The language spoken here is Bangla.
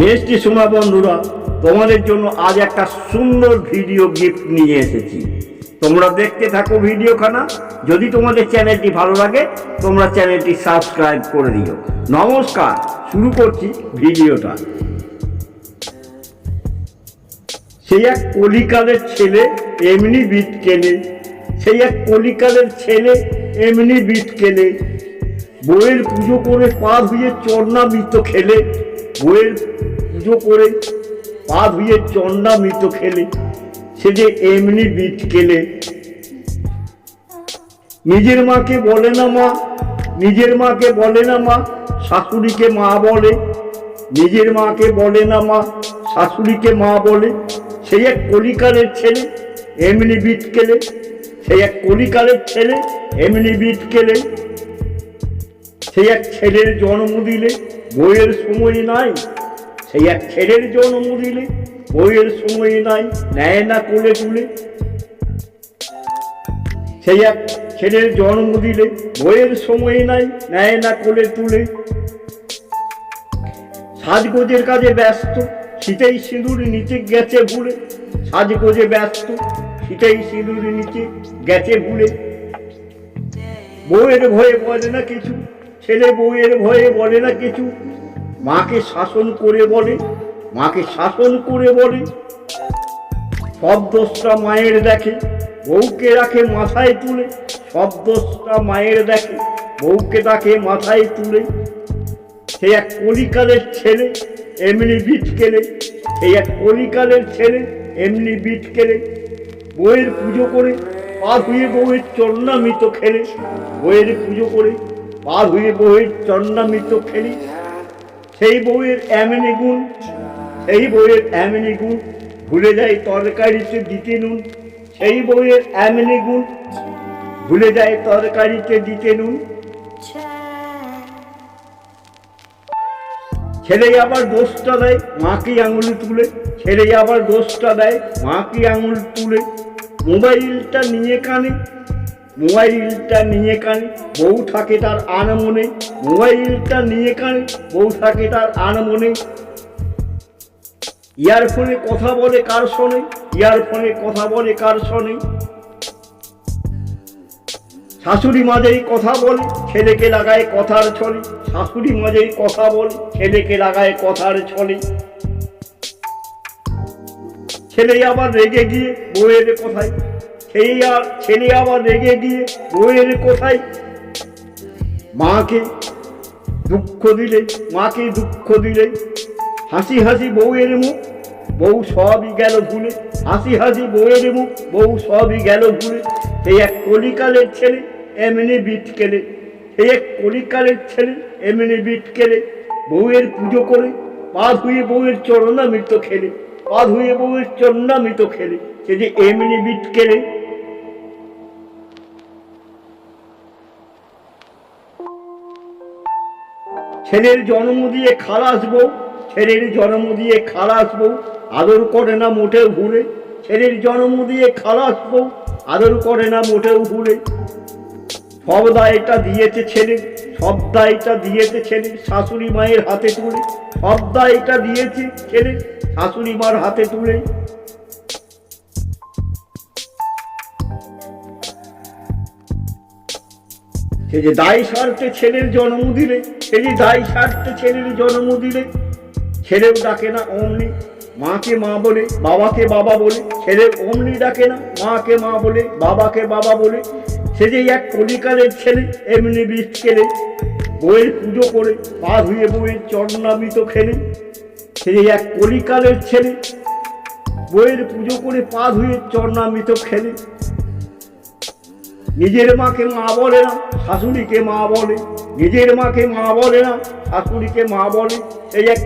মিষ্টি সোনা বন্ধুরা, তোমাদের জন্য আজ একটা সুন্দর ভিডিও গিফট নিয়ে এসেছি। তোমরা দেখতে থাকো ভিডিওখানা। যদি তোমাদের চ্যানেলটি ভালো লাগে, তোমরা চ্যানেলটি সাবস্ক্রাইব করে দিও। নমস্কার, শুরু করছি ভিডিওটা সেই এক কলিকালের ছেলে এমনি বিট কেনে, সেই এক কলিকালের ছেলে এমনি বিট কেনে বইয়ের পুজো করে পা ধুয়ে চন্না মৃত খেলে বইয়ের পুজো করে পা ধুয়ে চন্না মৃত খেলে, সে যে এমনি বিট কেলে। নিজের মাকে বলে না মা, নিজের মাকে বলে না মা, শাশুড়িকে মা বলে। নিজের মাকে বলে না মা, শাশুড়িকে মা বলে। সেই এক কলিকালের ছেলে, এমনি বিট কেলে। সেই এক কলিকালের ছেলে, এমনি বিট কেলে। সেই এক ছেলের জন্ম দিলে বইয়ের সময় নাই সেই এক ছেলের জন্ম দিলে, বইয়ের সময় নাই, নেয় না কোলে তুলে। সেই এক ছেলের জন্ম দিলে, বইয়ের সময় নাই, নেয় না কোলে তুলে। সাজগোজের কাজে ব্যস্ত, শীতেই সিঁদুর নিচে গেছে ভুলে। সাজগোজে ব্যস্ত, শীতেই সিঁদুর নিচে গেছে ভুলে। বউয়ের ভয়ে বলে না কিছু ছেলে বউয়ের ভয়ে বলে না কিছু। মাকে শাসন করে বলে, মাকে শাসন করে বলে। সব দোষটা মায়ের দেখে, বউকে রাখে মাথায় তুলে। সব দোষটা মায়ের দেখে, বউকে তাকে মাথায় তুলে। সে এক কলিকালের ছেলে, এমনি বিট কেলে। সেই এক কলিকালের ছেলে, এমনি বিট কেলে। বইয়ের পুজো করে পা ধুয়ে বউয়ের চন্নামিত খেলে। বইয়ের পুজো করে পা ধুয়ে বউয়ের চন্নামিত খেলি সেই বউয়ের এমনি গুণ, সেই বউয়ের এমনি গুণ, ভুলে যায় তরকারিতে দিতে নুন। সেই বউয়ের এমনি গুণ, ভুলে যায় তরকারিতে দিতে নুন। ছেলে আবার দোষটা দেয়, মাকে আঙুল তুলে। ছেলে আবার দোষটা দেয়, মাকে আঙুল তুলে। মোবাইলটা নিয়ে কানে মোবাইলটা নিয়ে কানে, বউ থাকে তার আনমনে মোবাইলটা নিয়ে কানে, বউ থাকে তার আনমনে ইয়ারফোনে কথা বলে কার শোনে? ইয়ারফোনে কথা বলে কার শোনে? শাশুড়ি মাঝেই কথা বলে, ছেলেকে লাগায় কথার ছলে। শাশুড়ি মাঝেই কথা বলে, ছেলেকে লাগায় কথার ছলে। ছেলে আবার রেগে গিয়ে বউয়ের কোথায় সেই আর ছেলে আবার রেগে গিয়ে বউয়ের কোথায় মাকে দুঃখ দিলে, মাকে দুঃখ দিলে। হাসি হাসি বউয়ের মুখ, বউ সবই গেল ভুলে হাসি হাসি বউয়ের মুখ, বউ সবই গেল ভুলে সেই এক কলিকালের ছেলে এমনি বিট কেলে সেই এক কলিকালের ছেলে এমনি বিট কেলে বউয়ের পুজো করে, পা ধুয়ে বউয়ের চরণামৃত খেলে। পা ধুয়ে বউয়ের চরণামৃত খেলে। সে যে এমনি বিট কেলে ছেলের জন্ম দিয়ে খালাস বউ, ছেলের জন্ম দিয়ে খালাস বউ, আদর করে না মোটেও ভুলে। ছেলের জন্ম দিয়ে খালাস বউ, আদর করে না মোটেও ভুলে। সব দায়টা দিয়েছে ছেলে, সব দায়টা দিয়েছে ছেলে শাশুড়ি মায়ের হাতে তুলে। সব দায়টা দিয়েছে ছেলে শাশুড়ি মার হাতে তুলে। সে যে দায় স্বার্থে ছেলের জন্ম দিলে সে যে দায় স্বার্থে ছেলের জন্ম দিলে, ছেলেও ডাকে না অমনি, মাকে মা বলে, বাবাকে বাবা বলে ছেলে অমনি ডাকে না, মাকে মা বলে, বাবাকে বাবা বলে। সে যে এক কলিকালের ছেলে, এমনি বীজ খেলে বইয়ের পুজো করে, পা ধুয়ে বইয়ের চরণামিত খেলে। সে যে এক কলিকালের ছেলে বইয়ের পুজো করে, পা ধুয়ে চরণামিত খেলে। নিজের মাকে মা বলে না শাশুড়িকে মা বলে নিজের মাকে মা বলে না শাশুড়িকে মা বলে। এই এক